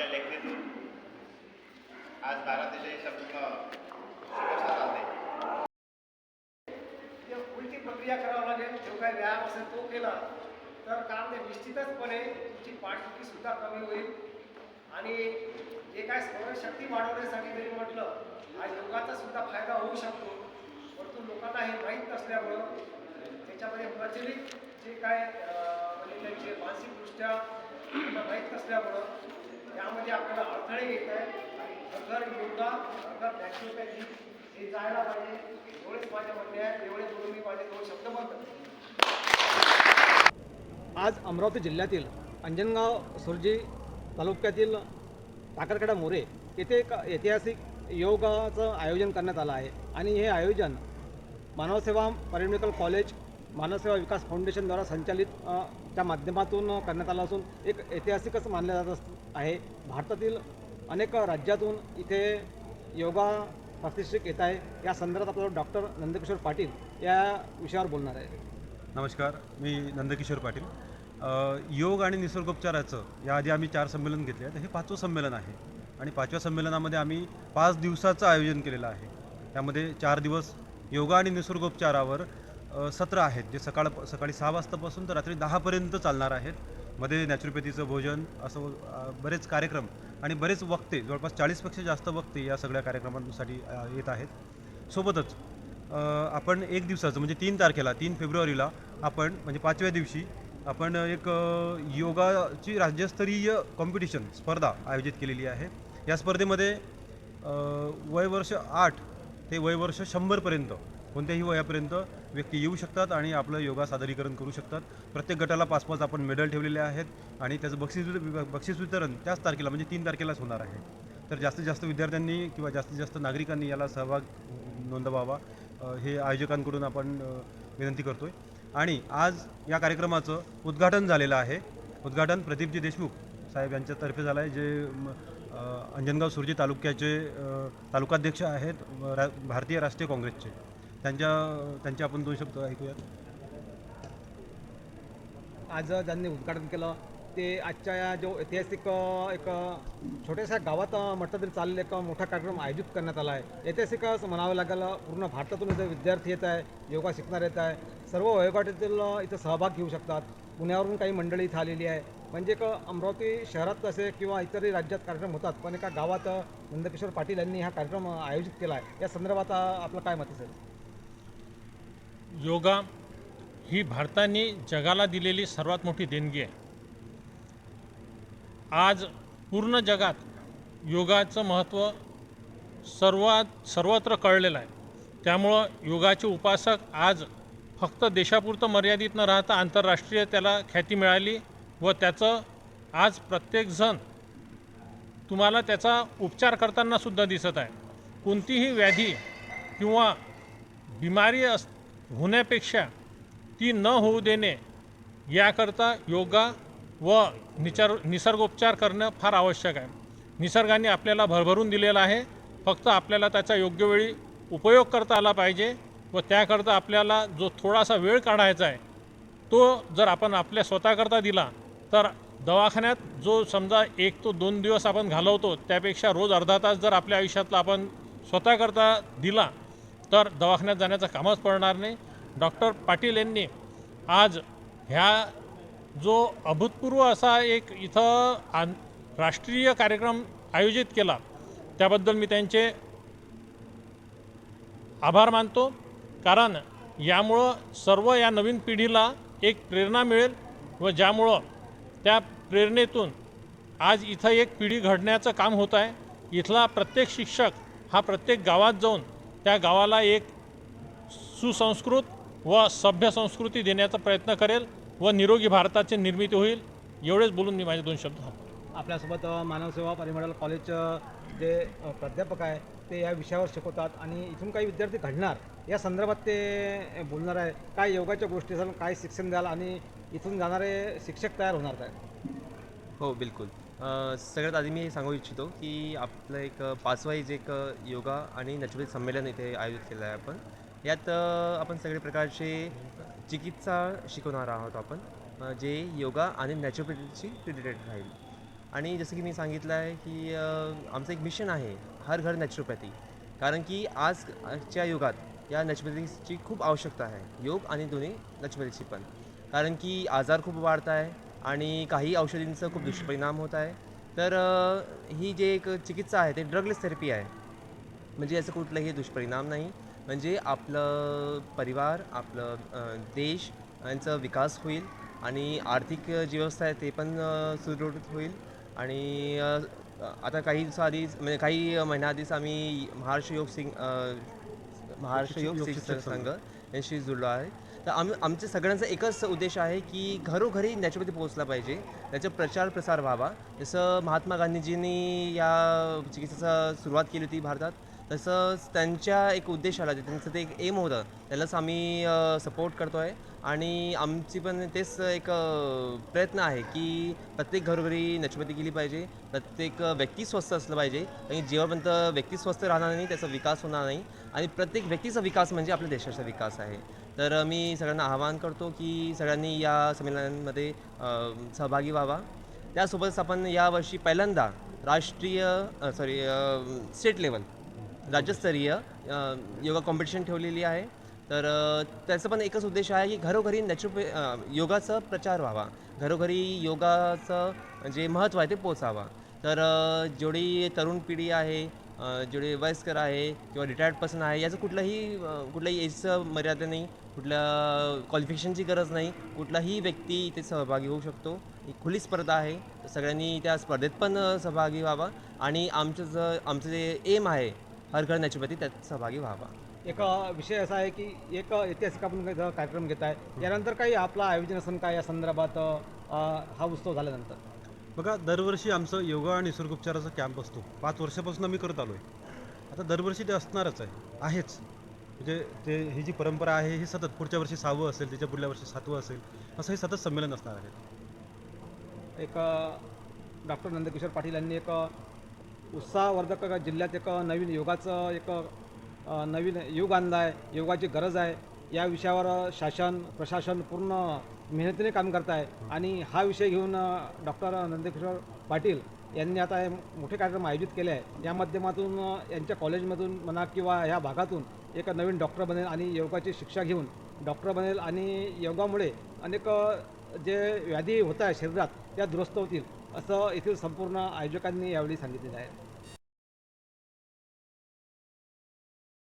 यांच्या लेखणीतून आज बारा देशाची संपूर्ण उलटी प्रक्रिया करावं लागेल जो काही व्यायाम असेल तो केला तर काम ते निश्चितचपणे तुमची पाठदुखी सुद्धा कमी होईल. आणि जे काय स्मरणशक्ती वाढवण्यासाठी जरी म्हटलं हा योगाचा सुद्धा फायदा होऊ शकतो. परंतु लोकांना हे माहीत नसल्यामुळं त्याच्यामध्ये प्रचलित जे काय म्हणजे त्यांचे मानसिकदृष्ट्या माहीत नसल्यामुळं त्यामध्ये आपल्याला अडथळे येत आहेत. आणि अगर योगा अगर नॅचरोपॅथी हे जायला पाहिजे. एवढेच माझ्या म्हणणे आहे एवढे बोलून मी माझे दोन शब्द बंद आज अमरावती जिल्ह्यातील अंजनगाव सुरजी तालुक्यातील टाकरखेडा मोरे येथे एक ऐतिहासिक योगाचं आयोजन करण्यात आलं आहे. आणि हे आयोजन मानवसेवा पॅरामेडिकल कॉलेज मानवसेवा विकास फाउंडेशनद्वारा संचालित त्या माध्यमातून करण्यात आला असून एक ऐतिहासिकच मानलं जात आहे. भारतातील अनेक राज्यातून इथे योगा प्रात्यक्षिक येत आहे. या संदर्भात आपल्याला डॉक्टर नंदकिशोर पाटील या विषयावर बोलणार आहे. नमस्कार मी नंदकिशोर पाटील. योग आणि निसर्गोपचाराचं याआधी आम्ही चार संमेलन घेतले आहे तर हे पाचवं संमेलन आहे. आणि पाचव्या संमेलनामध्ये आम्ही पाच दिवसाचं आयोजन केलेलं आहे. त्यामध्ये चार दिवस योगा आणि निसर्गोपचारावर सत्र आहेत जे सकाळ सकाळी सहा वाजतापासून तर रात्री दहापर्यंत चालणार आहेत. मध्ये नॅचरोपॅथीचं भोजन असं बरेच कार्यक्रम आणि बरेच वक्ते जवळपास चाळीसपेक्षा जास्त वक्ते या सगळ्या कार्यक्रमांसाठी येत आहेत. सोबतच आपण एक दिवसाचं म्हणजे तीन तारखेला तीन फेब्रुवारीला आपण म्हणजे पाचव्या दिवशी आपण एक योगाची राज्यस्तरीय कॉम्पिटिशन स्पर्धा आयोजित केलेली आहे. या स्पर्धेमध्ये वयवर्ष आठ ते वयवर्ष शंभरपर्यंत कोणत्याही वयापर्यंत व्यक्ती येऊ शकतात आणि आपलं योगा सादरीकरण करू शकतात. प्रत्येक गटाला पाच पाच आपण मेडल ठेवलेले आहेत आणि त्याचं बक्षीस बक्षीस वितरण त्याच तारखेला म्हणजे तीन तारखेलाच होणार आहे. तर जास्तीत जास्त विद्यार्थ्यांनी किंवा जास्तीत जास्त नागरिकांनी याला सहभाग नोंदवावा. हे आयोजकांकडून आपण विनंती करतो आहे आणि आज या कार्यक्रमाचं उद्घाटन झालेलं आहे. उद्घाटन प्रदीपजी देशमुख साहेब यांच्यातर्फे झालं आहे जे अंजनगाव सुरजी तालुक्याचे तालुकाध्यक्ष आहेत रा भारतीय राष्ट्रीय काँग्रेसचे. त्यांच्या त्यांचे आपण दोन शब्द ऐकूयात. आज ज्यांनी उद्घाटन केलं ते आजच्या या जो ऐतिहासिक एक छोट्याशा गावात म्हटलं तरी चाललेला एक मोठा कार्यक्रम आयोजित करण्यात आला आहे. ऐतिहासिकच म्हणावं लागेल पूर्ण भारतातून इथे विद्यार्थी येत आहे योगा शिकणार येत आहे. सर्व वयोगटातील इथं सहभाग घेऊ शकतात. पुण्यावरून काही मंडळी इथं आलेली आहे. म्हणजे एक अमरावती शहरात असे किंवा इतरही राज्यात कार्यक्रम होतात पण एका गावात नंदकिशोर पाटील यांनी हा कार्यक्रम आयोजित केला आहे. या संदर्भात आपलं काय मत असेल? योगा ही भारताने जगाला दिलेली सर्वात मोठी देणगी आहे. आज पूर्ण जगात योगाचं महत्त्व सर्वात सर्वत्र कळलेलं आहे. त्यामुळं योगाचे उपासक आज फक्त देशापुरतं मर्यादित न राहता आंतरराष्ट्रीय त्याला ख्याती मिळाली व त्याचं आज प्रत्येकजण तुम्हाला त्याचा उपचार करताना सुद्धा दिसत आहे. कोणतीही व्याधी किंवा बिमारी अस होण्यापेक्षा ती न होऊ देणे याकरता योगा व निचार निसर्गोपचार करणं फार आवश्यक आहे. निसर्गाने आपल्याला भरभरून दिलेला आहे. फक्त आपल्याला त्याचा योग्य वेळी उपयोग करता आला पाहिजे व त्याकरता आपल्याला जो थोडासा वेळ काढायचा आहे तो जर आपण आपल्या स्वतःकरता दिला तर दवाखान्यात जो समजा एक तो दोन दिवस आपण घालवतो त्यापेक्षा रोज अर्धा तास जर आपल्या आयुष्यातला आपण स्वतःकरता दिला तर दवाखान्यात जाण्याचं कामच पडणार नाही. डॉक्टर पाटील यांनी आज ह्या जो अभूतपूर्व असा एक इथं आन राष्ट्रीय कार्यक्रम आयोजित केला त्याबद्दल मी त्यांचे आभार मानतो. कारण यामुळं सर्व या नवीन पिढीला एक प्रेरणा मिळेल व ज्यामुळं त्या प्रेरणेतून आज इथं एक पिढी घडण्याचं काम होत आहे. इथला प्रत्येक शिक्षक हा प्रत्येक गावात जाऊन त्या गावाला एक सुसंस्कृत व सभ्य संस्कृती देण्याचा प्रयत्न करेल व निरोगी भारताची निर्मिती होईल. एवढेच बोलून मी माझे दोन शब्द थांबतो आपल्यासोबत मानवसेवा परिमंडळ कॉलेज जे प्राध्यापक आहे ते या विषयावर शिकवतात आणि इथून काही विद्यार्थी घडणार या संदर्भात ते बोलणार आहे. काय योगाच्या गोष्टी असेल काय शिक्षण द्याल आणि इथून जाणारे शिक्षक तयार होणार काय हो बिलकुल. अ, सगळ्यात आधी मी सांगू इच्छितो की आपलं एक पाचवाईज जे एक योगा आणि नॅचरोपॅथी संमेलन इथे आयोजित केलं आहे आपण. यात अ, आपण सगळे प्रकारचे चिकित्सा शिकवणार आहोत आपण अ, जे योगा आणि नॅचरोपॅथीशी रिलेटेड राहील. आणि जसं की मी सांगितलं आहे की अ, आमचं एक मिशन आहे हर घर नॅचरोपॅथी कारण की आजच्या युगात या नॅचरोपॅथीची खूप आवश्यकता आहे. योग आणि दोन्ही नॅचरोपॅथीची पण. कारण की आजार खूप वाढत आहे आणि काही औषधींचं खूप दुष्परिणाम होत आहे. तर ही जे एक चिकित्सा आहे ते ड्रगलेस थेरपी आहे. म्हणजे याचं कुठलंही दुष्परिणाम नाही. म्हणजे आपलं परिवार आपलं देश यांचा विकास होईल आणि आर्थिक जी व्यवस्था आहे ते पण सुदृढ होईल. आणि आता काही दिवसाआधीच म्हणजे काही महिन्याआधीच आम्ही महाराष्ट्र योग सिंग महाराष्ट्र योग शिक्षक संघ यांशी जुळलो आहे. तर आम्ही आमच्या सगळ्यांचा एकच उद्देश आहे की घरोघरी नॅचरोपॅथी पोहोचला पाहिजे. त्याचा प्रचार प्रसार व्हावा. जसं महात्मा गांधीजींनी या चिकित्सेचा सुरुवात केली होती भारतात तसंच त्यांच्या एक उद्देशाला जे त्यांचं ते एक एम होतं. त्यालाच आम्ही सपोर्ट करतो आहे आणि आमची पण तेच एक प्रयत्न आहे की प्रत्येक घरोघरी नॅचरोपॅथी केली पाहिजे. प्रत्येक व्यक्ती स्वस्थ असलं पाहिजे. आणि जेव्हापर्यंत व्यक्ती स्वस्थ राहणार नाही त्याचा विकास होणार नाही. आणि प्रत्येक व्यक्तीचा विकास म्हणजे आपल्या देशाचा विकास आहे. तर मी सगळ्यांना आवाहन करतो की सगळ्यांनी या संमेलनांमध्ये सहभागी व्हावा. त्यासोबतच आपण यावर्षी पहिल्यांदा राष्ट्रीय सॉरी स्टेट लेवल राज्यस्तरीय योगा कॉम्पिटिशन ठेवलेली आहे. तर त्याचं पण एकच उद्देश आहे की घरोघरी नॅचरोपॅ योगाचा प्रचार व्हावा. घरोघरी योगाचं जे महत्त्व आहे ते पोचावा. तर जेवढी तरुण पिढी आहे अ, जेवढे वयस्कर आहे किंवा रिटायर्ड पर्सन आहे याचं कुठलंही कुठल्याही एजचं मर्यादा नाही कुठल्या क्वालिफिकेशनची गरज नाही कुठलाही व्यक्ती इथे सहभागी होऊ शकतो. ही खुली स्पर्धा आहे. सगळ्यांनी त्या स्पर्धेत पण सहभागी व्हावा. आणि आमचं ज आमचं जे एम आहे हर घर नॅचरोपॅथी त्यात सहभागी व्हावा. एक विषय असा आहे की एक ऐतिहासिक आपण कार्यक्रम घेत आहे यानंतर काही आपलं आयोजन असेल काय या संदर्भात हा उत्सव झाल्यानंतर? बघा दरवर्षी आमचं योगा आणि निसर्गोपचाराचा कॅम्प असतो. पाच वर्षापासून आम्ही करत आलो आहे आता दरवर्षी ते असणारच आहे आहेच. म्हणजे ते ही जी परंपरा आहे ही सतत पुढच्या वर्षी सहावं असेल त्याच्या पुढल्या वर्षी सातवं असेल असं हे सतत संमेलन असणार आहे. एक डॉक्टर नंदकिशोर पाटील यांनी एक उत्साहवर्धक जिल्ह्यात एक नवीन योगाचं एक नवीन युग आणला आहे योगाची गरज आहे. या विषयावर शासन प्रशासन पूर्ण मेहनतीने काम करत आहे आणि हा विषय घेऊन डॉक्टर नंदकिशोर पाटील यांनी आता हे मोठे कार्यक्रम आयोजित केले आहे. या माध्यमातून यांच्या कॉलेजमधून म्हणा किंवा ह्या भागातून एक नवीन डॉक्टर बनेल आणि योगाची शिक्षा घेऊन डॉक्टर बनेल. आणि योगामुळे अनेक जे व्याधी होत आहे शरीरात त्या दुरुस्त होतील. असं येथील संपूर्ण आयोजकांनी यावेळी सांगितलेलं आहे.